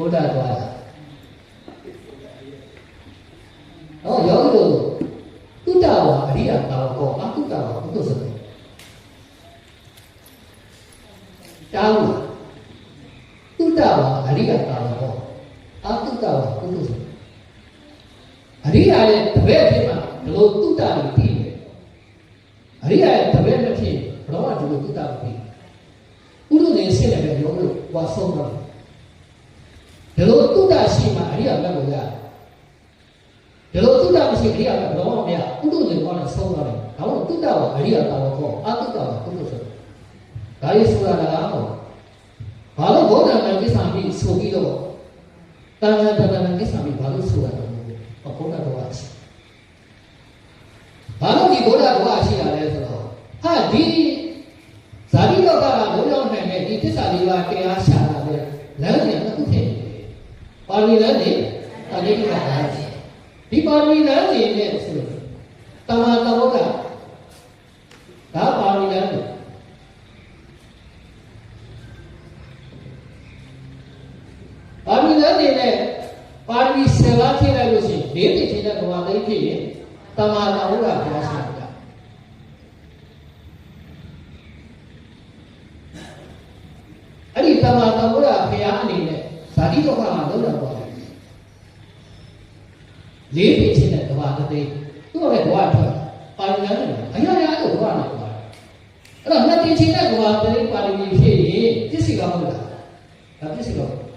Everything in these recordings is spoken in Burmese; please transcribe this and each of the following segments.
ဘုရားသွားတာဟောယောဂီတို့တုတ္တဝါအရိယတာဝကောအတုတ္တဝါဘုဒ္ဓဆိုတယ်တောင်းတုတ္တဝါအရိယတာဝကောအတုတ္တဝါဘုဒ္ဓဆိုတယ်အရိယာရဲ့တပည့်ဖြစ်မှာဒီလိုတုတ္တတွေပြီးတယ်အရိယာရဲ့တပည့်မဖြစ်ဘယ်တော့မှဒီလိုတုတ္တမပြီးဥဒုနေဆင့်တယ်ယောဂီတို့ဝါဆုံးတော့ဒီလိုတုတ္တရှိမှအရိယာလက်ကိုရတယ်ဒီလိုတုတ္တမရှိအရိယာလက်ဘယ်တော့မှမရဥဒုနေကောင်းနဲ့ဆုံးတော့တယ်ဒါမှမဟုတ်တုတ္တဝါအရိယာတာဝကောအတုတ္တဝါဘုဒ္ဓဆိုတယ်ဒါရေးဆိုတာလားဟုတ်ဘာလို့ဘုရားနာကိစ္စပြီးဆိုပြီးတော့ တန်ခါတန်ခါကိစ္စပြီးဘာလို့ဆိုရတော့ဘုရားတော်ကရှိဘာလို့ဒီဘုရားတော်ကရှိရလဲဆိုတော့ဟာဒီဇာတိလောကကဘုရားနိုင်တဲ့ဒီသစ္စာလေးပါးတရားရှာတာလေလမ်းစဉ်တစ်ခုဖြစ်နေတယ်ပါဠိလမ်းစဉ်ပါဠိကလမ်းစဉ်ဒီပါဠိလမ်းစဉ်နဲ့ဆိုလို့တမန်တော်ကဒါပါဠိလမ်းစဉ်ပါဠိလမ်းစဉ်နဲ့ပါဠိဆယ်ပါးဖြစ်လိုက်လို့ရှိရင်လေးပြည့်ခြင်းတဲ့ဘဝလေးဖြစ်ရင်တမန်တော်ကဘုရားရှိတာအဲ့ဒီ တမန်တော်ကဘုရားအနေနဲ့ဇာတိဒုက္ခမှာလုံးဝပေါ်တယ်လေးပြည့်ခြင်းတဲ့ဘဝတစ်သိသူ့ရဲ့ဘဝထွက်ပါဠိလမ်းစဉ်အရာရာလို့ဘဝနဲ့ပါတယ်အဲ့တော့နှစ်ပြည့်ခြင်းတဲ့ဘဝတစ်သိပါဠိဖြစ်ရင်ပြည့်စုံကောင်းလို့လားဒါပြည့်စုံကောင်း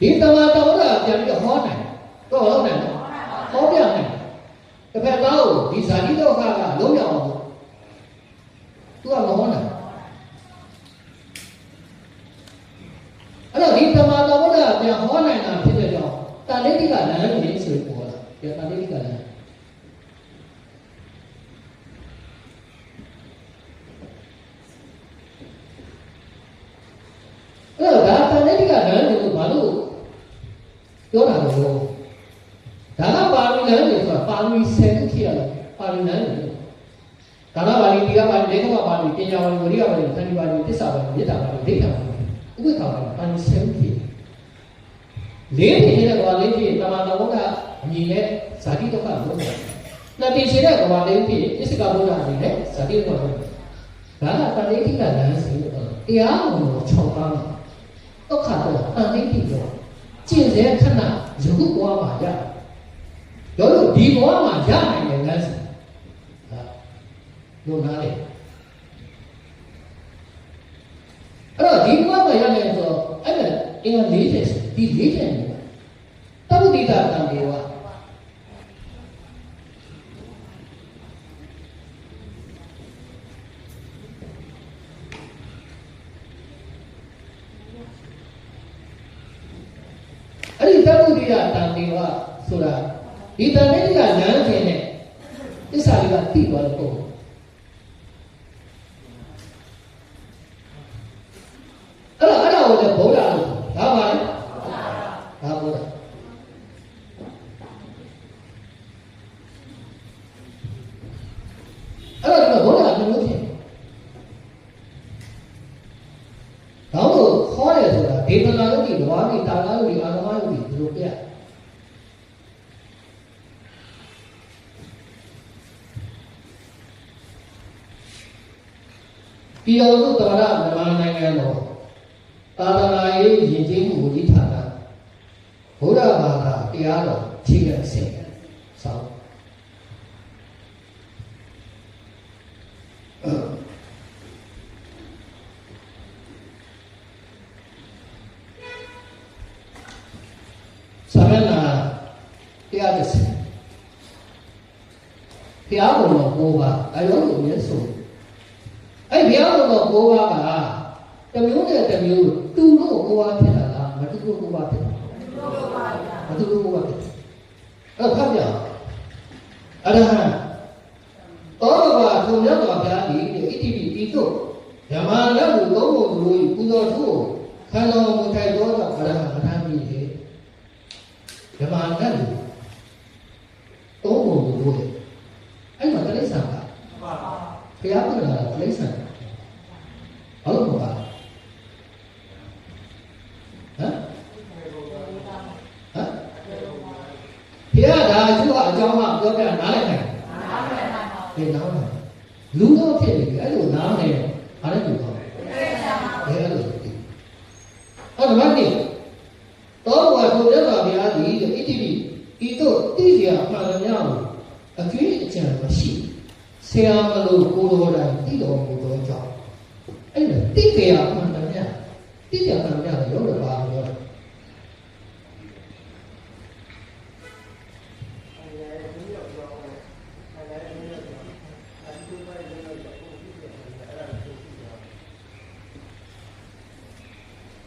ဒီတမန်တော်ကပြန်ပြီးဟောနိုင်တော့ဟောနိုင်ဟောပြနိုင်တစ်ဖက်သားကိုဒီဇာတိဒုက္ခကလုံးဝအောင်သူကမဟောနိုင်အဲ့တော့ဒီတမန်တော်ကပြန်ဟောနိုင်တာဖြစ်တဲ့ကြော င့်တာလိတိကလမ်းကြီးဆိုပေါ်လာပြတာလိတိကလမ်းအဲ့တော့ဒါတာလိတိကလမ်းကိုဘာလို့ပြောတာလဲဒါကပါဠိလမ်းတွေဆိုတာပါဠိဆယ်ခုဖြစ်ရတော့ပါဠိ လမ်းတွေဒါကပါဠိဒီကပါဠိလေကပါဠိပညာပါဠိဝိရိယပါဠိသန္တိပါဠိသစ္စာပါဠိမေတ္တာပါဠိဒိဋ္ဌာပါဠိဥပ္ပခါပါဠိပါဠိဆယ်ခုဖြစ်လေးဖြစ်တဲ့ကွာလေးဖြစ်တမန်တော်ကအညီနဲ့ဇာတိဒုက္ခလို့ပြောတယ်နှစ်တင်ရှိတဲ့ကွာလေးဖြစ်အစ္စကဘုရားအနေနဲ့ဇာတိဒုက္ခလို့ဒါကတဏှိတိကလမ်းစီလို့တရားတော်ကို၆ပါးဒုက္ခတော့တဏှိတိတော့ကျင့်စေခဏယခုဘဝမှာရရောလို့ဒီဘဝမှာရနိုင်တဲ့လမ်းစီဟာလို့နားလေအဲ့တော့ဒီဘဝမှာရနိုင်ဆိုတော့အဲ့ဒါအင်္ဂါ၄၀ ဒီ၄၀နေတပုဒိတာတံဒေဝအဲ့ဒီတပုဒိတာတံဒေဝဆိုတာဒီတန်တိကလမ်းခြင်းနဲ့သစ္စာလေးကသိသွားတဲ့ပုံအဲ့တော့အဲ့ဒါကိုလည်းဘုရားလို့ဒါပါလေဒါဘုရားအဲ့တော့ဘုရားဘယ်လိုဖြစ်တော့ခေါ်တယ်ဆိုတာဒေသနာယုတ်ဒီဝါဒီတာနာယုတ်ဒီအာရမယုတ်ဒီဘယ်လိုပြ ပြည်တော်စုတမရမြန်မာနိုင်ငံတော်သာသနာရေးယဉ်ကျေးမှုဝန်ကြီးဌာနဘုရားဘာသာတရားတော်ထိတဲ့အဆင့်ဆောင်းသမဏတရားတစ်ဆင့်တရားတော်ကိုပါအယောကိုမြတ်ဆို အဲ့ဘုရားတော်ကိုပါကတမျိုးနဲ့တမျိုးတူလို့ကိုပါဖြစ်တာလားမတူလို့ကိုပါဖြစ်တာမတူလို့ကိုပါဖြစ်တာအဲ့ဖတ်ပြအရဟံသောဘဘာထုံရတော်ဘုရားဤဣတိပိဤသို့ဓမ္မလက်ကိုသုံးဖို့လို၏ပူဇော်ထုခံတော်မူထိုက်သောကြောင့်အရဟံမထမ်းမိလေဓမ္မလက်ကိုသုံးဖို့လိုတယ်အဲ့မှာတိရစ္ဆာန်ကဘုရားပြတာတိရစ္ဆာန် ပြောပြနားလည်နိုင် ဒီနားလည်လူတော့ဖြစ်နေပြီအဲ့လိုနားလည်အားလည်းသူတော့ဘယ်လိုလဲအဲ့ဒါမှဒီတော့ဘာသူလက်ပါဗျာဒီဣတိပိဤတို့တိစီယာမှန်တယ်များအကျွေးအကြံမရှိဆရာမလို့ကိုတော်တိုင်တိတော်မူသောကြောင့်အဲ့ဒါတိစီယာမှန်တယ်များတိစီယာမှန်တယ်များရောတော့ပါပြော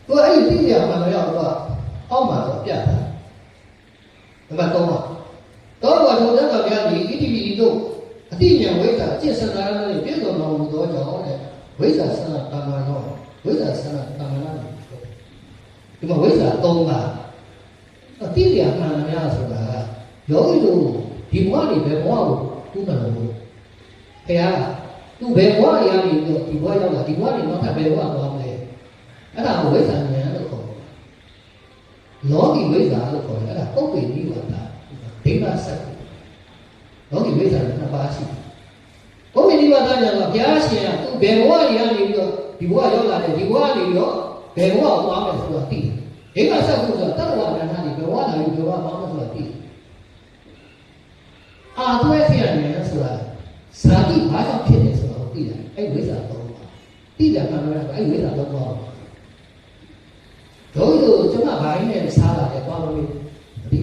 သူအဲ့ဒီ တိရမှန်တော့တော့အောက်မှာတော့ပြတ်တာဒီမှာတော့တော့ဘာလို့လဲတော့ဗျာဒီဣတိပိတို့အတိညာဝိဇ္ဇာจิตစနာနဲ့ပြည့်စုံတော်မူသောကြောင့်တဲ့ဝိဇ္ဇာစနာတမန်တော်ဝိဇ္ဇာစနာတမန်တော်ဒီမှာဝိဇ္ဇာ၃ပါးအတိရမှန်များဆိုတာယောဂီတို့ဒီဘဝတွေပဲဘဝကိုတူးတယ်လို့ခင်ဗျာသူဘယ်ဘဝရရပြီးတော့ဒီဘဝရောက်လာဒီဘဝတွေနောက်ထပ်ဘယ်ဘဝသွားမလဲအဲ့ဒါကိုဝိဇ္ဇာဉာဏ်လို့ခေါ်တယ်။လောကီ ဝိဇ္ဇာလို့ခေါ်တယ်အဲ့ဒါပုပ္ပေနိဝါဒဒိဋ္ဌဆက်လောကီဝိဇ္ဇာကနှစ်ပါးရှိတယ်။ပုပ္ပေနိဝါဒဉာဏ်ကဘုရားရှင်ကသူဘယ်ဘဝကြီးကနေပြီးတော့ဒီဘဝရောက်လာတယ်ဒီဘဝနေပြီးတော့ဘယ်ဘဝသွားမယ်ဆိုတာသိတယ်။ဒိဋ္ဌဆက်ကိုဆိုတာတတ္တဝါဉာဏ်ကနေဘယ်ဘဝလာပြီးဘယ်ဘဝသွားမယ်ဆိုတာသိတယ်။အာသွဲဆရာဉာဏ်ဆိုတာဇာတိဘာကြောင့်ဖြစ်နေဆိုတာကိုသိတယ်။အဲ့ဝိဇ္ဇာတော့သိတယ်မှန်တယ်အဲ့ဝိဇ္ဇာတော့ တော့တို့တို့ကျွန်မဘာရင်းနဲ့စားလာတယ်သွားလို့မသိ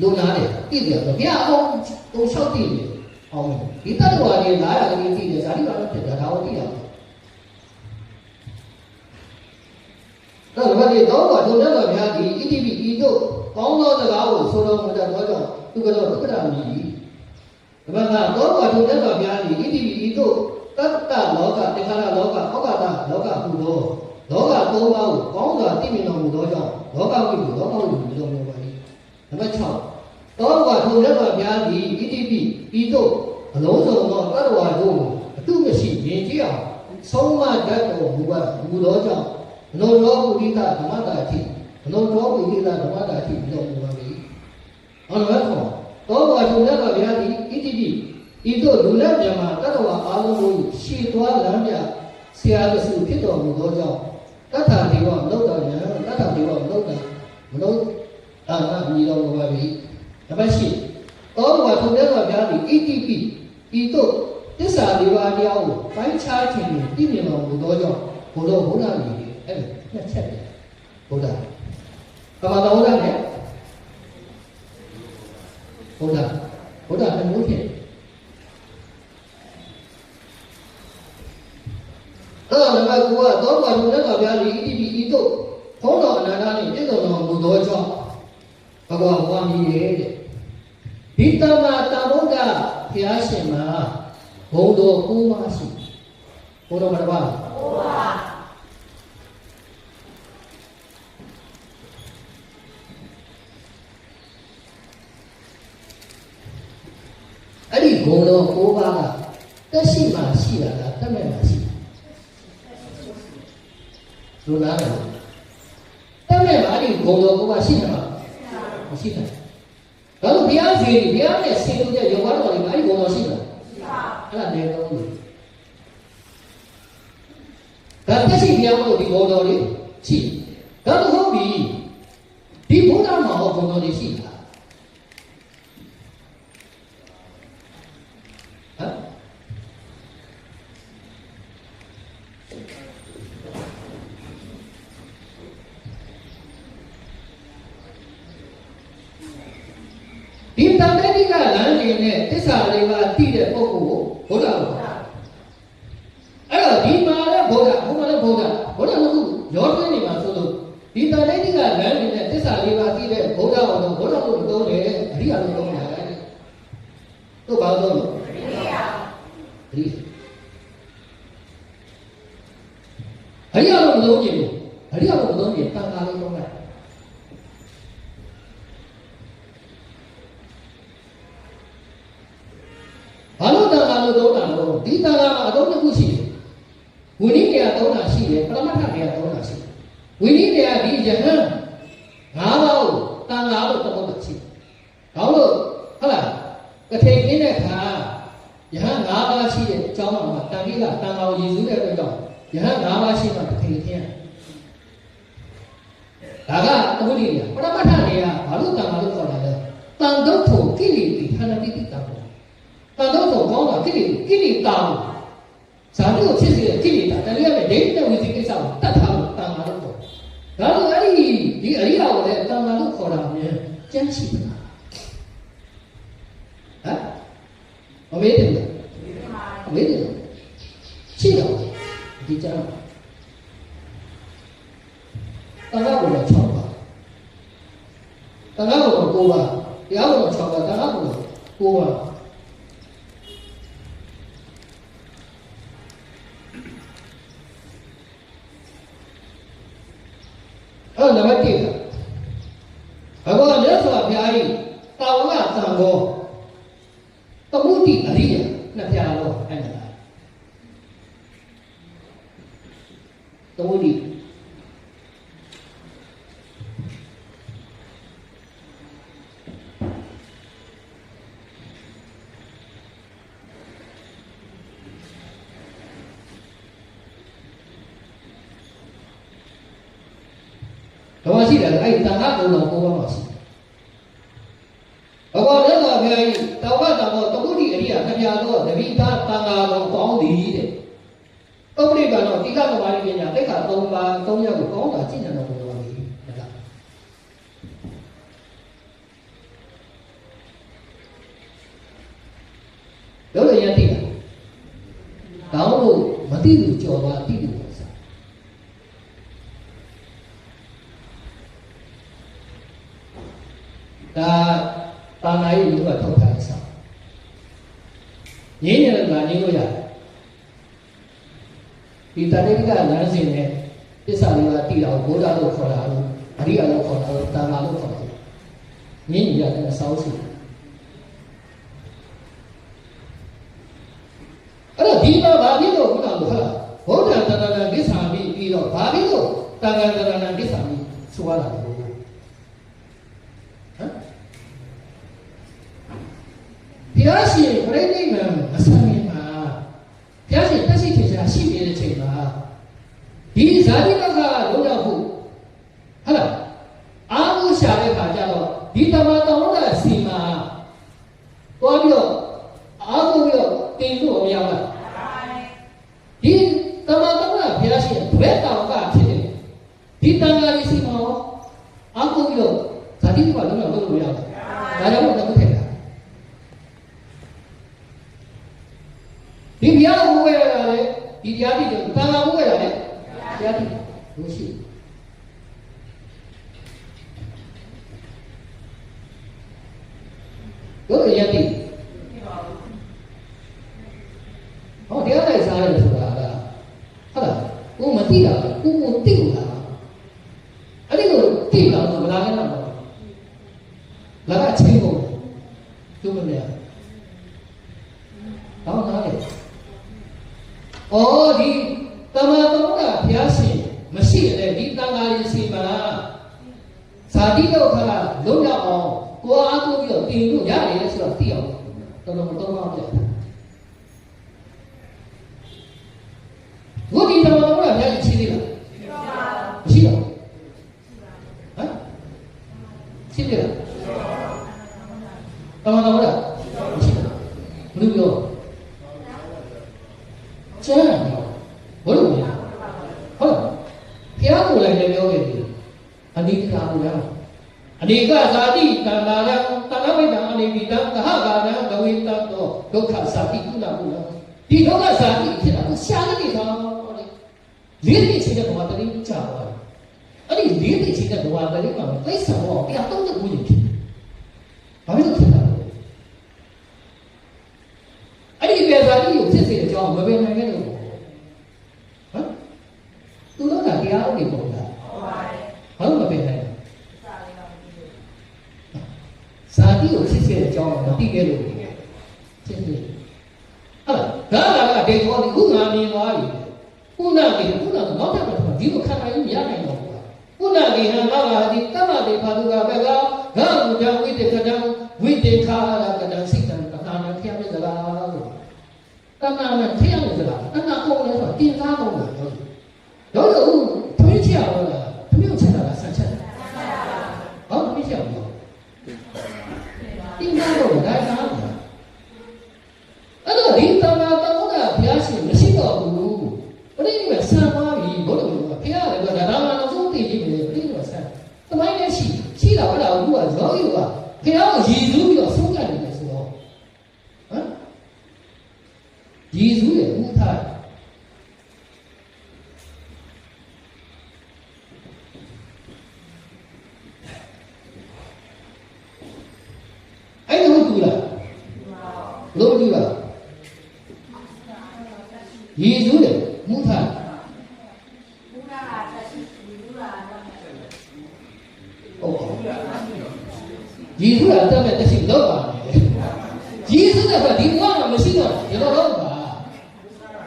လူနာတယ်တိတယ်တော့ဘုရားအောင်ဟိုလျှောက်တိတယ်အောင်ဒီတတ္တဝါတွေလာရတဲ့တိတယ်ဇာတိပါတော့ဖြစ်တာဒါကိုသိရအောင်တော့ဘာဒီတော့ဘာတို့လည်းတော့ဗျာဒီဣတိပိဤတို့ကောင်းသောစကားကိုဆိုတော်မူတတ်သောကြောင့်သူကတော့ဒုက္ခတာမြည်ဒီမှာကတော့ဘာတို့လည်းတော့ဗျာဒီဣတိပိဤတို့ တတ္တလောကတေခါရလောကဩကာသလောကဟူသောလောကသုံးပါးကိုကောင်းစွာသိမြင်တော်မူသောကြောင့်လောကဝိပုလောကဝိပုတော်မူပါ၏နံပါတ်6တောကထုံလက်ပါဗျာသည်ဣတိပိဤသို့အလုံးစုံသောတတ္တဝါတို့ကိုအတုမရှိမြင်ကြည့်အောင်ဆုံးမတတ်တော်မူပါမူသောကြောင့်ဘနောရောပုရိသဓမ္မတာတိဘနောရောပုရိသဓမ္မတာတိတော်မူပါ၏ဟောတော့တောကထုံလက်ပါဗျာသည်ဣတိပိ ဤသို့လူလက်မြမှာတတ္တဝါအားလုံးကိုရှည်သွားလမ်းပြဆရာတဆူဖြစ်တော်မူသောကြောင့်တတ္ထာဒေဝမလုတ်တော်ညာတတ္ထာဒေဝမလုတ်တာမလုတ်အာနာမြည်တော်မူပါပြီ။ဒါပဲရှိတောဘဝထုံတဲ့တော်များသည်ဣတိပိဤသို့တစ္ဆာလေးပါးတရားကိုပိုင်းခြားခြင်းဖြင့်ပြည့်မြင်တော်မူသောကြောင့်ဘုရားဘုရားမြည်တယ်အဲ့ဒါနှစ်ချက်တယ်ဘုရားကမ္ဘာတော်ကလည်းဘုရားဘုရားတစ်မျိုးဖြစ် အဲ့တော့နံပါတ်9ကတော့ဘာလို့လဲတော့ဗျာဒီဣတိပိဤသို့ဘုန်းတော်အနန္တနှင့်ပြည့်စုံတော်မူသောကြောင့်ဘဂဝါဘဝမြည်ရဲ့တဲ့ဒီတမ္မာတမ္ဗုဒ္ဓဘုရားရှင်မှာဘုံတော်9ပါးရှိဘုံတော်မှာတစ်ပါး9ပါးအဲ့ဒီဘုံတော်9ပါးကတက်ရှိမှရှိတာလားတက်မဲ့မှရှိတာ လူနာတယ်တက်မဲ့မှအဲ့ဒီဘုံတော်9ပါးရှိတယ်မှာမရှိတယ်ဒါလို့ဘုရားစီဘုရားနဲ့ဆင်လို့တဲ့ယောဂတော်တွေမှာအဲ့ဒီဘုံတော်ရှိတာအဲ့ဒါနေတော့ဘူးဒါတက်ရှိဘုရားတို့ဒီဘုံတော်တွေရှိဒါတော့ဟုတ်ပြီဒီဘုရားမှာဟောဘုံတော်တွေရှိတာဟမ်ဒီ တန်တေတိကလမ်းနေနဲ့တစ္ဆာလေးပါးတည်တဲ့ပုဂ္ဂိုလ်ကိုဘုရား လို့သုံးတာလို့ဒီကာလမှာအသုံးတစ်ခုရှိတယ်ဝိနည်းတရားသုံးတာရှိတယ်ပရမတ္ထတရားသုံးတာရှိတယ်ဝိနည်းတရားဒီယဟန်ငါးပါးကိုတန်လာလို့သုံးတာရှိတယ်ဒါလို့ဟုတ်လားကထေကင်းတဲ့အခါယဟန်ငါးပါးရှိတဲ့အကြောင်းမှာတန်ခိလာတန်လာကိုရည်စူးတဲ့အတွက်ကြောင့်ယဟန်ငါးပါးရှိတာ ကိလေတာဇာတိကိုဖြစ်စေတဲ့ကိလေသာတနည်းအားဖြင့်ဒိဋ္ဌိဝိသိကိစ္စကိုတတ်ထားလို့တန်ခါလို့ခေါ်ဒါလို့အဲ့ဒီဒီအရိယာကိုလည်းတန်ခါလို့ခေါ်တာမျိုးကျမ်းရှိပါလားဟမ်မမေးတယ်လားမမေးတယ်ရှိတော့ဒီကျမ်းတန်ခါကိုလည်း6ပါတန်ခါကိုတော့9ပါတရားကိုတော့6ပါတန်ခါကိုတော့9ပါအဲ့နံပါတ်1ကဘဂဝါမြတ်စွာဘုရားကြီးတာဝကသံဃောသမုဒိအရိယနှစ်ပြားတော့အဲ့ဒါသမုဒိ တော့ရှိတယ်အဲ့ဒီတန်ခါကုံတော်ကိုပါမှာရှိတယ်ဘဂဝါမြတ်စွာဘုရားကြီးတာဝကသံဃောသမုဒိအရိယနှစ်ပြားတော့တပိသားတန်ခါတော်ကောင်းသည်တဲ့ဥပရိကတော့တိကသမာဓိပညာတိက္ခာ၃ပါး၃ရပ်ကိုကောင်းတာကျင့်ကြံတော်မူပါပြီဟုတ်လားလို့လည်းရတိတာတောင်းလို့မတိဘူးကြော်သွားတိတယ်ပေါ့စား ဒါတာနာရေးလူကထုတ်ထားတဲ့စာငင်းရတာငင်းလို့ရတယ်ဒီတတိကလမ်းစဉ်နဲ့ပစ္စလေးကတည်တာကိုဘုရားလို့ခေါ်တာလို့အရိယာလို့ခေါ်တာလို့တာနာလို့ခေါ်တာငင်းရတဲ့အစောင်းစီအဲ့တော့ဒီမှာဗာပြီးတော့ခုနကဟုတ်လားဘုရားတဏ္ဍာကိစ္ဆာပြီးပြီးတော့ဗာပြီးတော့တဏ္ဍာတဏ္ဍာကိစ္ဆာပြီးဆိုရတာလို့ဟမ်ဘုရားရှင်ပြိဋိနိဗ္ဗာန်အစမင်းမှာဘုရားရှင်တက်ရှိထင်ရှားရှိနေတဲ့အချိန်မှာ ဒီဇာတိလောကလုံးရောက်ဖို့ဟုတ်လားအာဟုရှာတဲ့ခါကျတော့ဒီတမန်တော်ကစီမှာသွားပြီးတော့အာဟုပြီးတော့တင်လို့မရဘူးဒီတမန်တော်ကဘုရားရှင်ဘယ်တောင်ကဖြစ်တယ်ဒီတန်ခါလေးစီမှာရောအာဟုပြီးတော့ဇာတိကလုံးရောက်လို့မရဘူးဒါကြောင့်တော့ထည့်တာဒီဘုရားကိုဝယ်ရတာလေဒီတရားတိတယ်တန်ခါကိုဝယ်ရ တာလေတရားတိလို့ရှိတယ်တို့ရည်တည်ဟောတရားလိုက်စားရတယ်ဆိုတာကဟုတ်လားကိုမသိတာကိုကိုသိတာအဲ့ဒီကိုသိတာကမလာခဲ့တော့လာကချင်းကိုသူမလဲဟောနားလေအော်ဒီတမန်တော်ကဘုရားရှင်မရှိတဲ့ဒီတန်ခါးလေးစီမှာဇာတိဒုက္ခကလုံးရအောင်ကိုအားကိုးပြီးတော့တင်လို့ရတယ်ဆိုတော့သိအောင်တော်တော်မတော်ပါဘူးဘုဒ္ဓတမန်တော်ကဘုရားရှင်ချင်းသေးလားမရှိတော့ဟမ်ချင်းသေးလားတမန်တော်ကမရှိတော့ ဘယ်လိုပြောကျမ်းဘယ်လိုလဲဟုတ်ဘုရားကိုယ်လည်းပြောခဲ့ပြီအနိစ္စကိုလည်းအနိကဇာတိတဏ္ဍာရတဏ္ဍဝိတံအနိပိတံသဟဂာနံဒဝိတံသောဒုက္ခဇာတိကုလကုလဒီဒုက္ခဇာတိဖြစ်တာကိုရှာနေတော့လေလေးသိချင်တဲ့ဘဝတည်းကြာသွားတယ်အဲ့ဒီလေးသိချင်တဲ့ဘဝတည်းမှာသိဆံတော့တရားတော့တဲ့ဘုရင်ဖြစ်ဘာဖြစ်လို့ဖြစ်တာလဲအဲ့ဒီပဲဇာတိကိုဖြစ်စေတဲ့အကြောင်းမပင်နိုင်ခဲ့လို့ဟမ်သူတို့ကတရားဥပဒေပုံလားဘာလို့မပင်နိုင်လဲ ဇာတိကိုဖြစ်စေတဲ့အကြောင်းမသိခဲ့လို့ဖြစ်စေဟုတ်လားဒါကလည်းဒေတော်ဒီခုငါမြင်သွားပြီခုနကခုနကနောက်ထပ်တော့ဒီလိုခံနိုင်လို့မရနိုင်တော့ဘူးခုနကဟံတော့ဟာဒီတမ္မတေဖာတုကဘက်ကဂါမူကြောင့်ဝိတေကတံဝိတေခာရကတံစိတ်တံပနာနာဖျက်ပြသလားဆိုတဏနဲ့ထည့်ရတယ်ဆိုတာတဏကုန်လဲဆိုတာတင်စားကုန်တာတော့တော့တော့ထွေးချရတော့လားသမီးကိုချက်တာလားဆန်ချက်တာဟောသမီးချက်ဘူးတင်စားတော့ဒါစားဘူးအဲ့တော့ဒီတဏတောင်းတာဘုရားရှင်မရှိတော့ဘူးပရိနိဗ္ဗာန်ဆံသွားပြီဘုရားကဘုရားလည်းဒါဒါမှနောက်ဆုံးသိကြည့်တယ်ပရိနိဗ္ဗာန်ဆံသမို င်းနဲ့ရှိရှိတာအဲ့ဒါကဘုရားရောဂီကဘုရားကိုရည်စူးပြီးတော့ဆုံးကတ်နေတယ်ဆိုတော့ဟမ်ရည်စူးရဲ့ဥထား အဲ့ဒါဟုတ်ဘူးလားလို့ဘူးလားယေရှုလေမူထားဟုတ်ပါယေရှုကအတတ်မဲ့တရှိတော့ပါလေယေရှုကဒီဘဝမှာမရှိတော့ဒီတော့တော့ပါ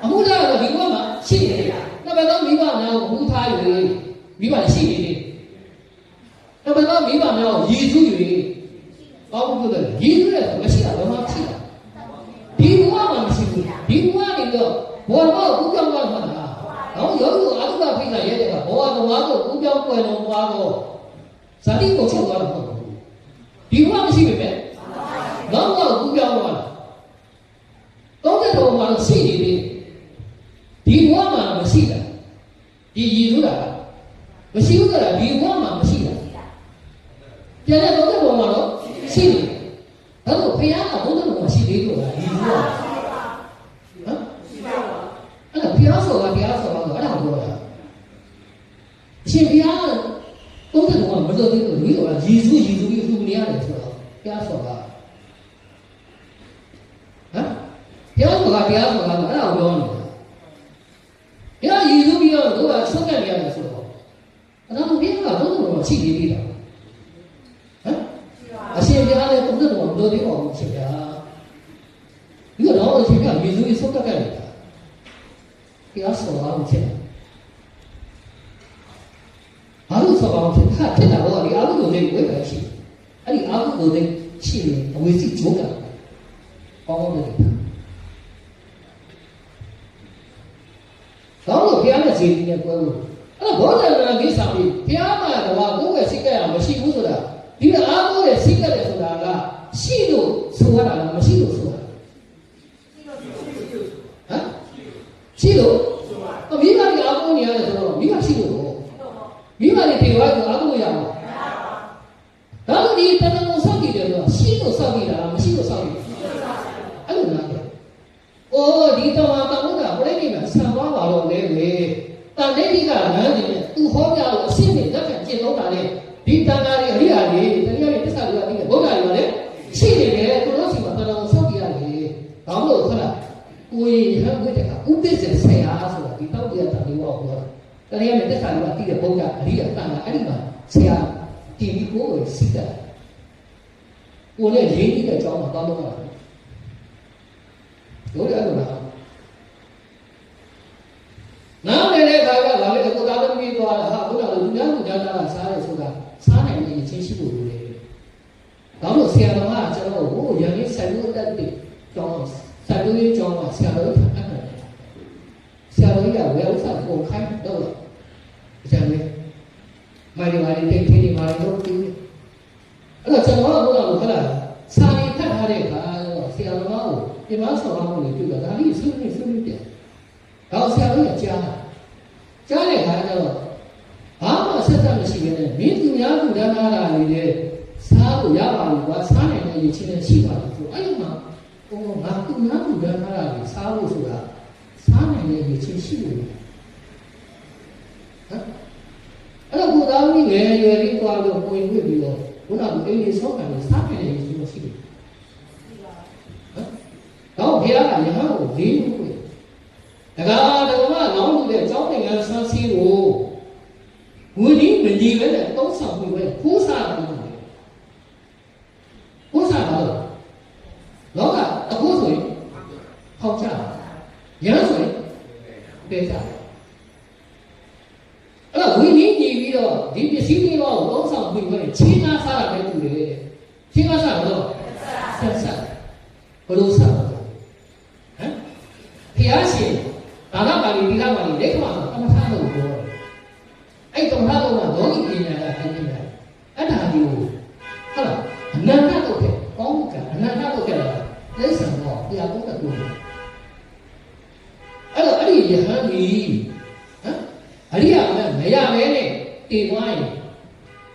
အမှုလားကဒီဘဝမှာရှိနေတယ်နောက်ပဲတော့မိဘများကိုမူထားယူ မိဘရှိနေတယ်နောက်ပဲတော့မိဘများကိုယေရှုယူကောင်းလို့လည်းရည်ရွယ်မရှိတာဘာမှမရှိတာဒီဘဝမှာမရှိဘူးဒီဘဝနေတော့ဘောတော့ကူကြောင်းသွားမှာလားတော့ယောဂီအတုပဖိစာရဲတဲ့ကဘောတော်ဝါကိုကူကြောင်းပွဲတော်သွားတော့ဇာတိကိုချုပ်သွားတာမဟုတ်ဘူးဒီဘဝမရှိပဲပဲတော့တော့ကူကြောင်းသွားတာတော့တဲ့တော်မှာရှိနေတယ်ဒီဘဝမှာမရှိတာဒီရည်ရွယ်တာ မရှိဘူးကဒီဘဝမှာမရှိတာပြန်တဲ့တော့တဲ့တော်မှာတော့ရှိတယ်။ဒါဆိုဘုရားကဘုဒ္ဓဘုရားရှိသေးလို့လားဒီလိုကဟမ်အဲ့ဒါဘုရားဆိုတာဘုရားဆိုတာကအဲ့ဒါကိုပြောတာအရှင်ဘုရားကဘုဒ္ဓဘုရားမလို့သေးလို့လူတော်ကယေရှုယေရှုပြီးလူနေရတယ်ဆိုတော့ဘုရားဆိုတာဟမ်ဘုရားဆိုတာဘုရားဆိုတာကအဲ့ဒါကိုပြောနေတာဘုရားယေရှုပြီးတော့တို့ကဆုံးကပ်နေရတယ်ဆိုတော့အဲ့ဒါဘုရားကဘုဒ္ဓဘုရားရှိသေးသေးတာဟမ် အရှင်ဘုရားလည်းတုံ့တော့မလို့သေးပါဘူးရှင်ဗျာဒီတော့အရှင်ဘုရားမြေစုကြီးဆုတ်တက်ခဲ့တယ်ဘုရားဆောတော်အောင်ဖြစ်ဘာလို့ဆောတော်အောင်ဖြစ်ခါဖြစ်တာတော့ဒီအကုသိုလ်တွေဝိပ္ပယ်ရှိအဲ့ဒီအကုသိုလ်တွေရှိရင်အဝိစီဂျိုးတာပေါင်းတယ် ကောင်းလို့ဘုရားနဲ့ဇေဒီနဲ့ပွဲလို့အဲ့တော့ဘောဓနာကိစ္စပြီးဘုရားမှာတော့ကိုယ်ရဲ့စိတ်ကရမရှိဘူးဆိုတာဒီအားကိုးရဲ့စိတ်ကရဆိုတာကရှိလို့ဆိုရတာလားမရှိလို့ဆိုရတာဟမ်ရှိလို့ ဘာလို့ခလားကိုယ်ရဟန်းဝိတ္တကဥပ္ပစ္စေဆရာဆိုတာဒီတောက်ပြတာလေးဟောပြောတာတရားနဲ့တစ္ဆာတွေကပြီးတယ်ဘုရားအရိယာတန်တာအဲ့ဒီမှာဆရာတီဗီကိုစိတ်တယ်ကိုယ်နဲ့ရင်းနှီးတဲ့အကြောင်းမှာတောင်းတော့တာတို့ရတော့လားနားနေတဲ့ခါကဘာလဲကိုသားသမီးသွားတာဟာဘုရားလူများလူများသားစားရဲဆိုတာစားနိုင်နေချင်းရှိဖို့လိုတယ်။ဒါလို့ဆရာတော်ကကျွန်တော်ဟိုရန်ကြီးဆိုင်လို့တက်တယ် ကျောင်းဆိုင်လို့ကျောင်းမှာဆရာတော်ကအဲ့ဒါဆရာတော်ကဝယ်ဥစ္စာကိုခိုင်းတော့ဆရာလေးမိုင်ဒီမာရီတိတ်ထိဒီမာရီတော့ပြီးအဲ့တော့ကျွန်တော်ကဘုရားကိုခလာစာရီဖတ်ထားတဲ့အခါဆရာတော်ကပြမဆော်အောင်လို့ပြုတာဒါလေးဆွေးနွေးဆွေးနွေးပြန်တော့ဆရာတော်ကကြားတာကြားတဲ့အခါကျတော့ဘာမှဆက်သက်မရှိဘဲနဲ့မင်းသူများသူတန်းသားတာတွေနဲ့စားလို့ရပါဘူးကွာစားနိုင်တဲ့ရည်ချင်းနဲ့ရှိပါလို့ဆိုအဲ့ဒီမှာ ဟိုငါသူများသူတန်းသားတာတွေစားလို့ဆိုတာစားနိုင်တဲ့ရည်ချင်းရှိလို့ဟမ်အဲ့တော့ကိုသားမီးငယ်ရွယ်လေးသွားလို့ပွင့်ဝစ်ပြီးတော့ဘုရားကအိမ်ကြီးဆောက်တယ်စားနိုင်တဲ့ရည်ချင်းမရှိဘူးဟမ်တော့ဘုရားကယဟန်ကိုလေးလို့ပြတကားတော်ကလောင်းလို့တဲ့အကြောင်းသင်္ကန်းဆန်းစည်းကိုဝိနည်းမညီပဲနဲ့သုံးဆောင်ပြီးပဲခိုးစားတယ်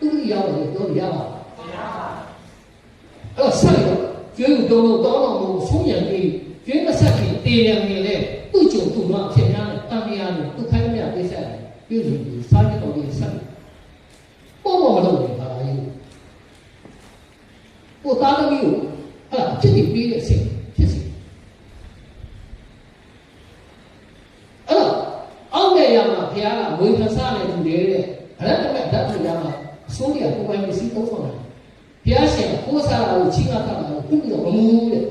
သူ့ရောက်တယ်ပြောရပါအဲ့တော့ဆက်လို့ကျွေးတုံးလို့တောင်းတော်မူဆုံးရံပြီးကျွေးမဆက်ပြီးတည်ရမြင်လေသူ့ကြုံသူ့တော့ဖြစ်များတယ်တန်မြားတယ်သူခိုင်းမြပြည့်ဆက်တယ်ပြုစုပြီးစားကြတော်ကြီးဆက်ပေါ်ပေါ်မလုပ်ဘူးပါလားယူကိုသားသမီးကိုအဲ့ဒါဖြစ်ပြီးပြီးတဲ့အချိန်ဖြစ်စီအဲ့တော့အောက်တဲ့ရမှာဘုရားကဝိသစနဲ့တူတယ်တဲ့အဲ့ဒါကဓာတ်ထရမှာအစိုးရကိုယ်ပိုင်မရှိ သုံးဆောင်တယ်ဘုရားရှင်ကကိုယ်စားတာကိုချင်းကပ်တာကိုပြုပြီးတော့မမူးတဲ့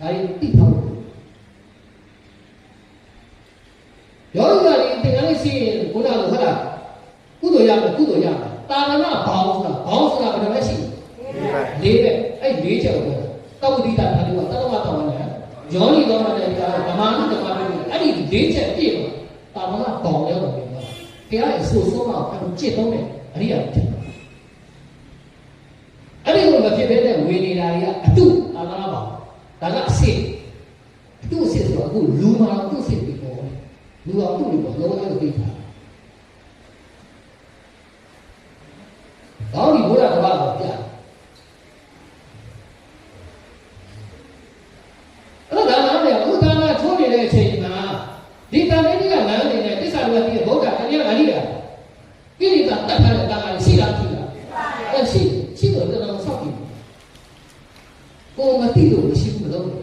ဒါရင်တိထောက်ယောဂီကလည်းသင်္ကန်းလေးရှိရင်ဘုရားကဟုတ်လားကုသိုလ်ရမယ်ကုသိုလ်ရမယ်တာမဏဘောင်းဆိုတာဘောင်းဆိုတာဘယ်လိုလဲရှိလဲလေးပဲအဲ့လေးချက်ကိုတောက်တိတာဒါလေးကတတဝတော်တယ်ယောဂီတော်တယ်ကဗမာလူကမာလူအဲ့ဒီလေးချက်ပြည့်မှာတာမဏဘောင်းရောက်တယ်တရားရဲ့ဆိုဆိုမှအဲ့လိုကြစ်သုံးတယ်အရိယာဖြစ်တယ် အဲ့ဒီလိုမဖြစ်ဘဲနဲ့ဝေနေတာတွေကအတုတာမဏဘောင်းဒါကအစစ်အတုအစစ်ဆိုတော့အခုလူမှာအတုအစစ်ပြီးပေါ်တယ်လူအောင်တုလို့လောကကိုသိတာကောင်းပြီဘုရားကဘာကိုပြအဲ့တော့ဒါနားလေဘုရားနာချိုးနေတဲ့အချိန်မှာဒီတန်လေးကလမ်းနေတဲ့တစ္ဆာလူကဒီဘုရားတရားဂါလိတာကိရိတာတတ်ထားတဲ့တာကရှိလားရှိလားအဲ့ရှိရှိတော့တော့ဆောက်ပြီ ကိုမသိလို့မရှိဘူးမ